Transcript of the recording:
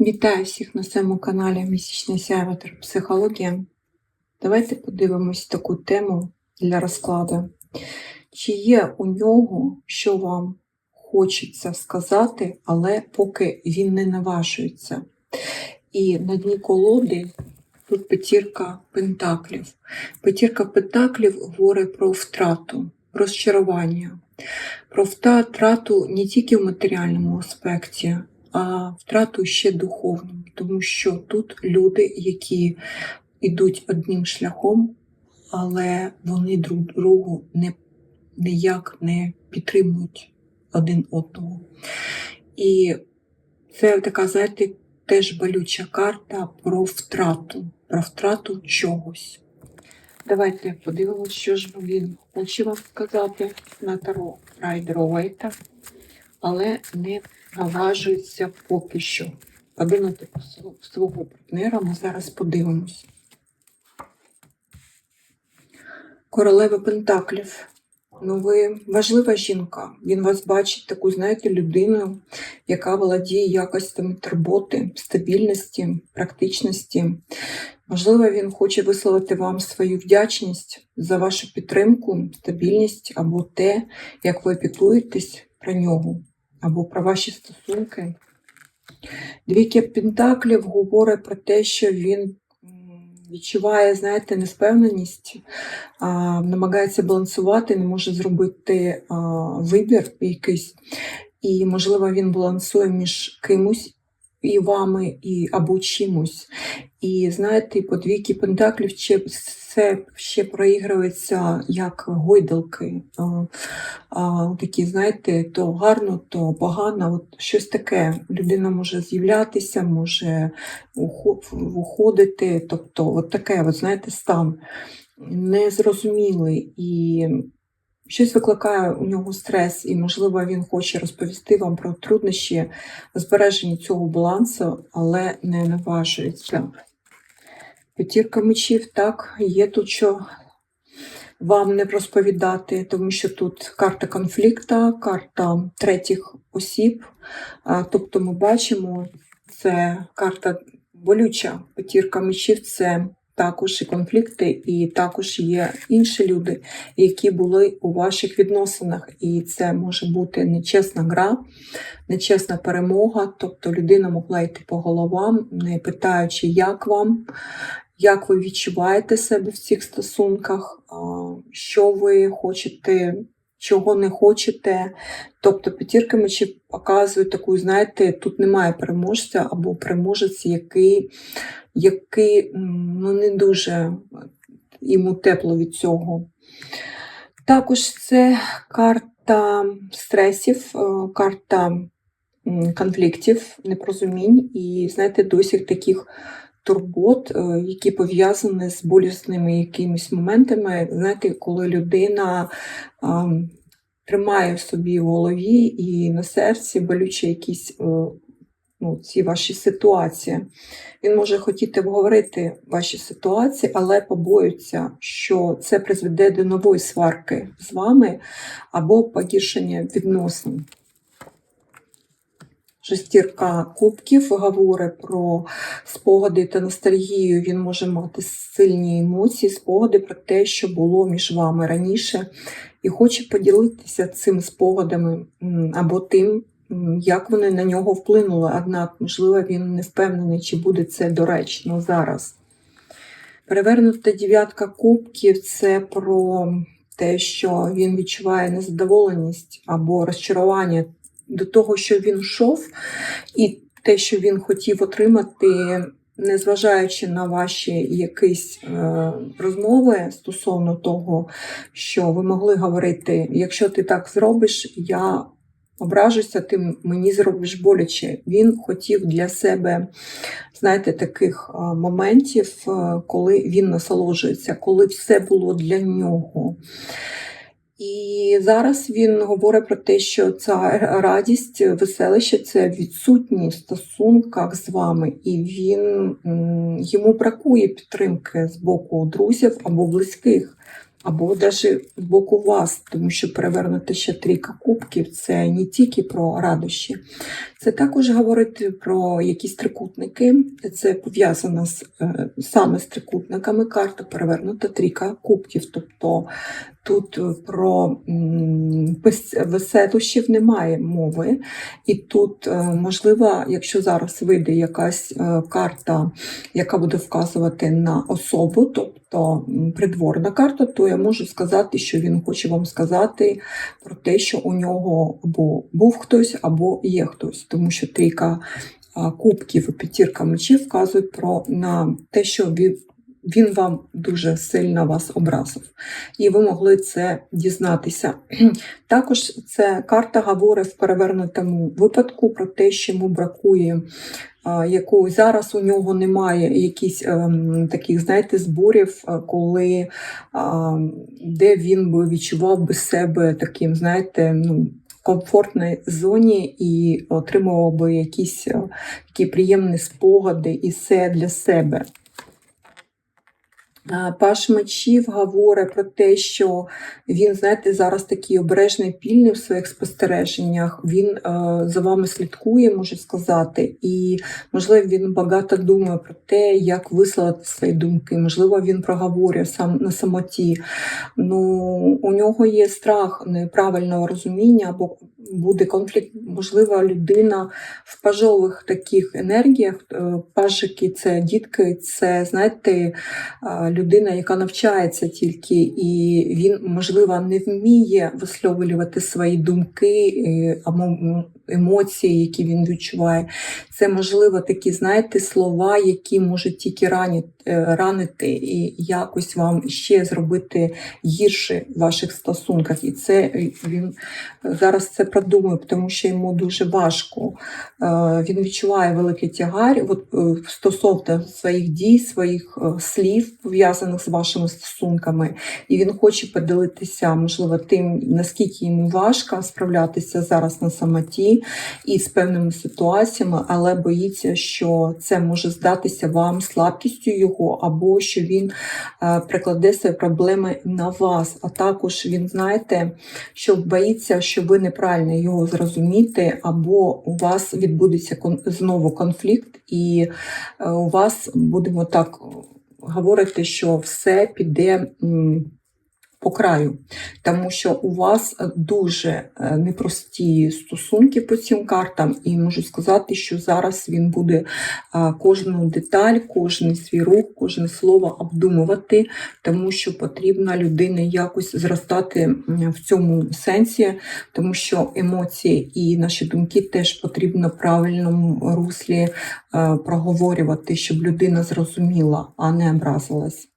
Вітаю всіх на своєму каналі Місячний сяйватер Психологія. Давайте подивимось таку тему для розкладу. Чи є у нього, що вам хочеться сказати, але поки він не наважується? І на дні колоди тут п'ятірка пентаклів. П'ятірка пентаклів говорить про втрату, розчарування, про втрату не тільки в матеріальному аспекті, втрату ще духовному, тому що тут люди, які йдуть одним шляхом, але вони друг другу не, ніяк не підтримують один одного. І це така, знаєте, теж болюча карта про втрату, про втрату чогось. Давайте подивимося, що ж він хоче вам сказати на Таро Райдер Уейта, але не наважується поки що. Про свого партнера ми зараз подивимось. Королева Пентаклів. Ну, ви важлива жінка. Він вас бачить таку, знаєте, людину, яка володіє якостями турботи, стабільності, практичності. Можливо, він хоче висловити вам свою вдячність за вашу підтримку, стабільність або те, як ви піклуєтесь про нього, або про ваші стосунки. Двійки Пентаклів говорить про те, що він відчуває, знаєте, неспевненість, а, намагається балансувати, не може зробити а, вибір якийсь. І, можливо, він балансує між кимось і вами, і або чимось. І знаєте, по двійки пентаклів ще, це ще проігрується як гойдалки. А, а, такі, знаєте, то гарно, то погано. От щось таке. Людина може з'являтися, може уходити. Тобто, от таке, от, знаєте, стан незрозумілий. І Щось викликає у нього стрес, і, можливо, він хоче розповісти вам про труднощі збереження цього балансу, але не наважується. П'ятірка мечів, так, є тут що вам не розповідати, тому що тут карта конфлікту, карта третіх осіб. Тобто ми бачимо, це карта болюча, п'ятірка мечів це також і конфлікти, і також є інші люди, які були у ваших відносинах. І це може бути нечесна гра, нечесна перемога. Тобто людина могла йти по головам, не питаючи, як вам. Як ви відчуваєте себе в цих стосунках, що ви хочете, чого не хочете. Тобто п'ятірка мечів показують таку, знаєте, тут немає переможця або переможець, який який ну, не дуже йому тепло від цього. Також це карта стресів, е, карта конфліктів, непорозумінь і, знаєте, досі таких турбот, е, які пов'язані з болісними якимись моментами, знаєте, коли людина тримає в собі в голові і на серці болючі якісь е, ну, ці ваші ситуації. Він може хотіти обговорити ваші ситуації, але побоюється, що це призведе до нової сварки з вами або погіршення відносин. Шестірка кубків говорить про спогади та ностальгію. Він може мати сильні емоції, спогади про те, що було між вами раніше, і хоче поділитися цим спогадами або тим, як вони на нього вплинули, однак, можливо, він не впевнений, чи буде це доречно зараз. Перевернута дев'ятка кубків це про те, що він відчуває незадоволеність або розчарування до того, що він йшов, і те, що він хотів отримати, незважаючи на ваші якісь е, розмови стосовно того, що ви могли говорити, якщо ти так зробиш, я ображуся, ти мені зробиш боляче. Він хотів для себе, знаєте, таких моментів, коли він насолоджується, коли все було для нього. І зараз він говорить про те, що ця радість, веселище це відсутні в стосунках з вами, і він йому бракує підтримки з боку друзів або близьких або навіть з боку вас, тому що перевернути ще трійка кубків це не тільки про радощі, це також говорить про якісь трикутники. Це пов'язано з, е, саме з трикутниками. Карта перевернута трійка кубків. Тобто тут про веселощів немає мови. І тут, е, можливо, якщо зараз вийде якась е, карта, яка буде вказувати на особу, тобто придворна карта, то я можу сказати, що він хоче вам сказати про те, що у нього або був хтось, або є хтось, тому що трійка кубків і п'ятірка мечів вказують про на те, що він, вам дуже сильно вас образив, і ви могли це дізнатися. Також ця карта говорить в перевернутому випадку про те, що йому бракує а, зараз у нього немає якісь ем, таких, знаєте, зборів, е, коли де він би відчував би себе таким, знаєте, ну. Комфортній зоні і отримував би якісь е, такі приємні спогади і все для себе. Паш мечів говорить про те, що він, знаєте, зараз такий обережний, пільний в своїх спостереженнях. Він е, за вами слідкує, можу сказати, і можливо він багато думає про те, як висловити свої думки. Можливо, він проговорює сам на самоті. Ну, у нього є страх неправильного розуміння або буде конфлікт. Можливо, людина в пажових таких енергіях. е, Пажики це дітки, це знаєте а, людина, яка навчається тільки, і він, можливо, не вміє висловлювати свої думки е, або емоції, які він відчуває. Це, можливо, такі, знаєте, слова, які можуть тільки ранити, ранити і якось вам ще зробити гірше в ваших стосунках. І це е, він зараз це продумує, тому що йому дуже важко. Е, Він відчуває великий тягар от, е, стосовно своїх дій, своїх е, слів, пов'язаних з вашими стосунками. І він хоче поділитися, можливо, тим, наскільки йому важко справлятися зараз на самоті і з певними ситуаціями, але боїться, що це може здатися вам слабкістю його, або що він е, прикладе свої проблеми на вас. А також він, знаєте, що боїться, що ви неправильно його зрозумієте, або у вас відбудеться знову конфлікт, і е, у вас будемо так говорити, що все піде. По краю, тому що у вас дуже е, непрості стосунки по цим картам, і можу сказати, що зараз він буде кожну деталь, кожен свій рух, кожне слово обдумувати, тому що потрібно людині якось зростати в цьому сенсі, тому що емоції і наші думки теж потрібно в правильному руслі е, проговорювати, щоб людина зрозуміла, а не образилась.